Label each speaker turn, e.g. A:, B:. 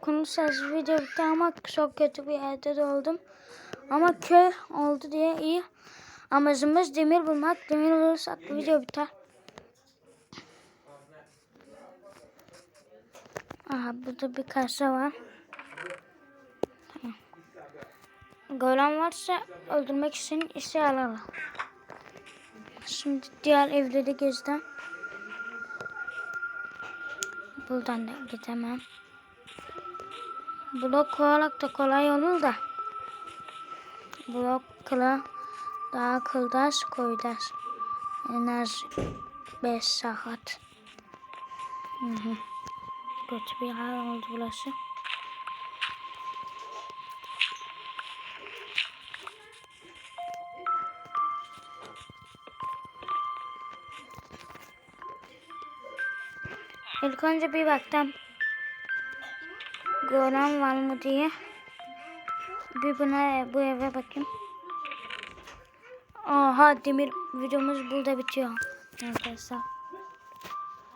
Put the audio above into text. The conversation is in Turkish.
A: Konuşacağız video bitti ama çok kötü bir yerde de oldum. Ama köy oldu diye iyi. Amacımız demir bulmak. Demir bulursak video biter. Aha burada bir kasa var. Golem varsa öldürmek için işe alalım. Şimdi diğer evleri gezdim. Buradan da gidemem. Blok koyarak da kolay olur da. Blok kıla daha kıldaş koydaş. Enerji 5 saat. Kötü bir hal oldu burası. İlk önce bir baktım. Gören var mı diye. Bir buna bu eve bakayım. Aha demir videomuz burada bitiyor. Arkadaşlar.